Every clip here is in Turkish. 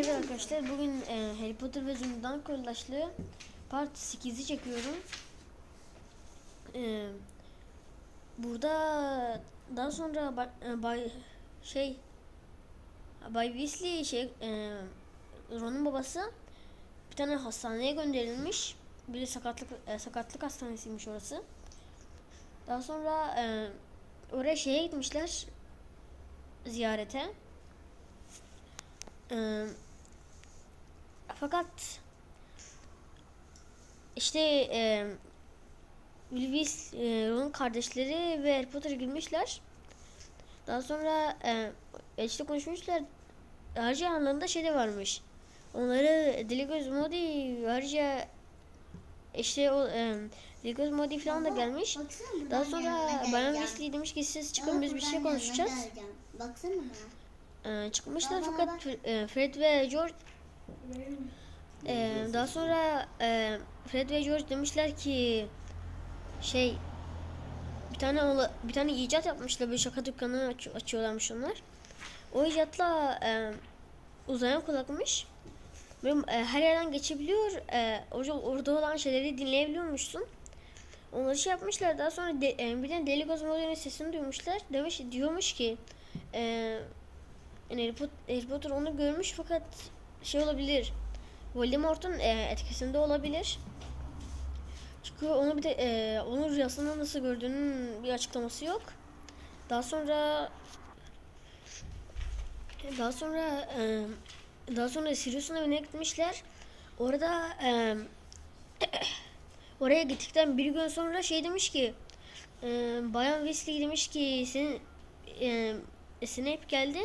Merhaba arkadaşlar. Bugün e, Harry Potter ve Zümrüt'ten Kırlaşlığı Part 8'i çekiyorum. E, burada daha sonra e, Bay şey Bay Weasley şey e, Ron'un babası bir tane hastaneye gönderilmiş. Bir sakatlık e, sakatlık hastanesiymiş orası. Daha sonra e, oraya şeye gitmişler ziyarete. Ee, fakat işte e, Willis, e, Ron'un kardeşleri ve Harry Potter girmişler. Daha sonra e, işte konuşmuşlar. Ayrıca yanlarında şey de varmış. Onları Deligöz Modi ayrıca işte o e, Deligöz Modi falan da gelmiş. Baksana Daha sonra Bayan. Weasley demiş ki siz Baba, çıkın biz bir şey konuşacağız. Baksana. Ee, çıkmışlar Baba, fakat baba. Fre- e, Fred ve George e, daha sonra e, Fred ve George demişler ki şey bir tane ola- bir tane icat yapmışlar bir şaka dükkanı aç- açıyorlarmış onlar. O icatla e, uzayan kulakmış. Ve e, her yerden geçebiliyor. E, orada, orada olan şeyleri dinleyebiliyormuşsun. Onları şey yapmışlar. Daha sonra de, e, bir tane Deli Gozmodio'nun sesini duymuşlar. Demiş diyormuş ki e, yani Harry Potter onu görmüş fakat şey olabilir. Voldemort'un e, etkisinde olabilir. Çünkü onu bir de e, onun rüyasında nasıl gördüğünün bir açıklaması yok. Daha sonra daha sonra e, daha sonra Sirius'un evine gitmişler. Orada e, oraya gittikten bir gün sonra şey demiş ki e, Bayan Weasley demiş ki senin e, Snape geldi.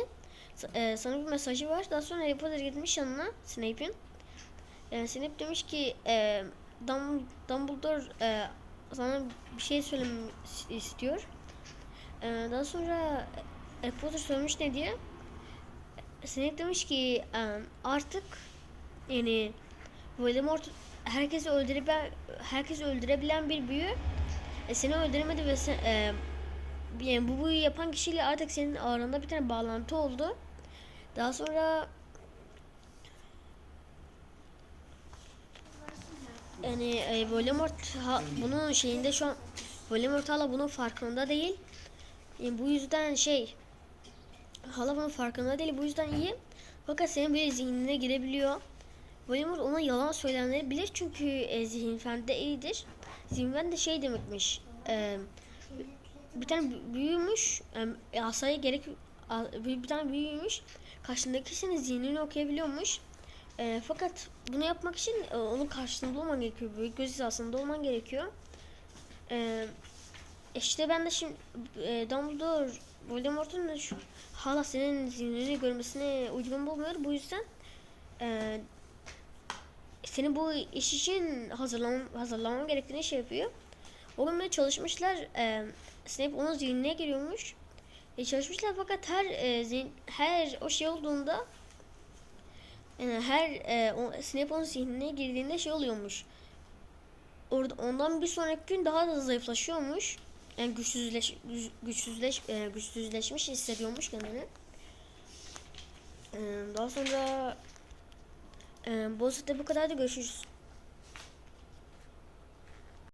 E, sana bir mesajı var. Daha sonra Harry Potter gitmiş yanına Snape'in. E, Snape demiş ki e, Dum- Dumbledore e, sana bir şey söylememi is- istiyor. E, daha sonra Harry Potter söylemiş ne diye. Snape demiş ki e, artık yani Voldemort herkesi öldürebilen herkesi öldürebilen bir büyü e, seni öldüremedi ve sen, e, yani bu büyüyü yapan kişiyle artık senin aranda bir tane bağlantı oldu. Daha sonra yani e, Voldemort ha, bunun şeyinde şu an Voldemort hala bunun farkında değil. Yani bu yüzden şey hala bunun farkında değil. Bu yüzden iyi. Fakat senin böyle zihnine girebiliyor. Voldemort ona yalan söylenleri bilir çünkü e, zihin fende iyidir. Zihin fen de şey demekmiş. E, bir tane bü- büyümüş. E, asaya gerek a- bir bir tane büyümüş. Karşındakisinin zihnini okuyabiliyormuş. E, fakat bunu yapmak için e, onun karşısında olman gerekiyor. Büyük göz hizasında olman gerekiyor. E, işte ben de şimdi e, Dumbledore Voldemort'un şu, hala senin zihnini görmesine uygun bulmuyor. Bu yüzden e, seni bu iş için hazırlan hazırlaman gerektiğini şey yapıyor. O gün böyle çalışmışlar. E, Snape onun zihnine giriyormuş. E, çalışmışlar fakat her e, zihin, her o şey olduğunda yani her e, o, Snape onun zihnine girdiğinde şey oluyormuş. Orada ondan bir sonraki gün daha da zayıflaşıyormuş. Yani güçsüzleş güç- güçsüzleş e, güçsüzleşmiş hissediyormuş kendini. E, daha sonra e, bu bu kadar da görüşürüz.